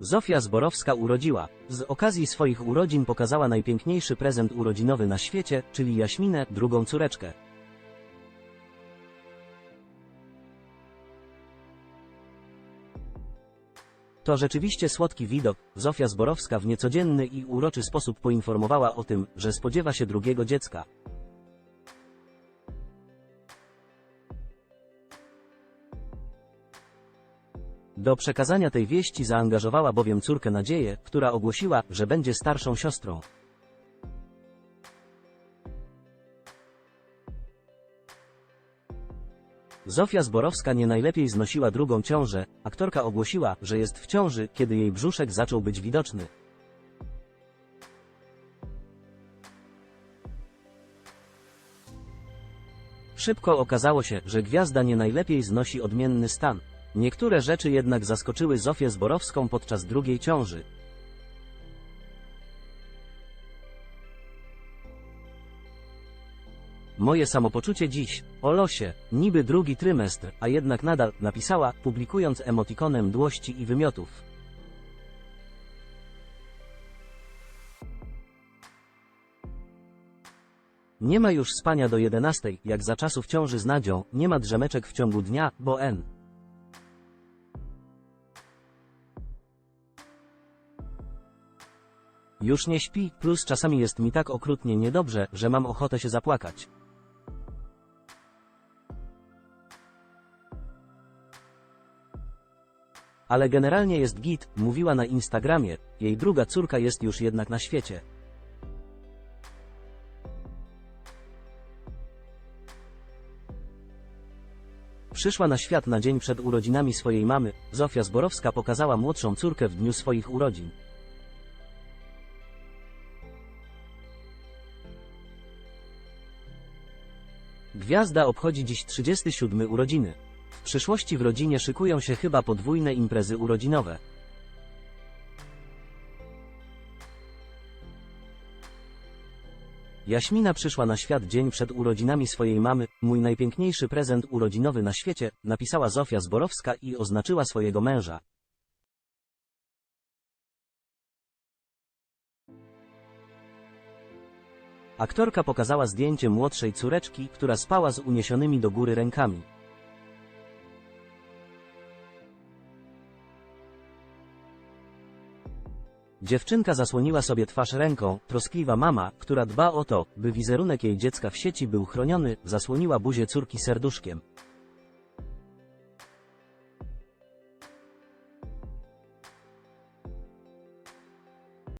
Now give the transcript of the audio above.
Zofia Zborowska urodziła. Z okazji swoich urodzin pokazała najpiękniejszy prezent urodzinowy na świecie, czyli Jaśminę, drugą córeczkę. To rzeczywiście słodki widok. Zofia Zborowska w niecodzienny i uroczy sposób poinformowała o tym, że spodziewa się drugiego dziecka. Do przekazania tej wieści zaangażowała bowiem córkę Nadzieję, która ogłosiła, że będzie starszą siostrą. Zofia Zborowska nie najlepiej znosiła drugą ciążę, aktorka ogłosiła, że jest w ciąży, kiedy jej brzuszek zaczął być widoczny. Szybko okazało się, że gwiazda nie najlepiej znosi odmienny stan. Niektóre rzeczy jednak zaskoczyły Zofię Zborowską podczas drugiej ciąży. Moje samopoczucie dziś, o losie, niby drugi trymestr, a jednak nadal, napisała, publikując emotikonem dłości i wymiotów. Nie ma już spania do 11, jak za czasów ciąży z Nadzią, nie ma drzemeczek w ciągu dnia, bo N. Już nie śpi, plus czasami jest mi tak okrutnie niedobrze, że mam ochotę się zapłakać. Ale generalnie jest git, mówiła na Instagramie, jej druga córka jest już jednak na świecie. Przyszła na świat na dzień przed urodzinami swojej mamy, Zofia Zborowska pokazała młodszą córkę w dniu swoich urodzin. Gwiazda obchodzi dziś 37 urodziny. W przyszłości w rodzinie szykują się chyba podwójne imprezy urodzinowe. Jaśmina przyszła na świat dzień przed urodzinami swojej mamy, mój najpiękniejszy prezent urodzinowy na świecie, napisała Zofia Zborowska i oznaczyła swojego męża. Aktorka pokazała zdjęcie młodszej córeczki, która spała z uniesionymi do góry rękami. Dziewczynka zasłoniła sobie twarz ręką, troskliwa mama, która dba o to, by wizerunek jej dziecka w sieci był chroniony, zasłoniła buzię córki serduszkiem.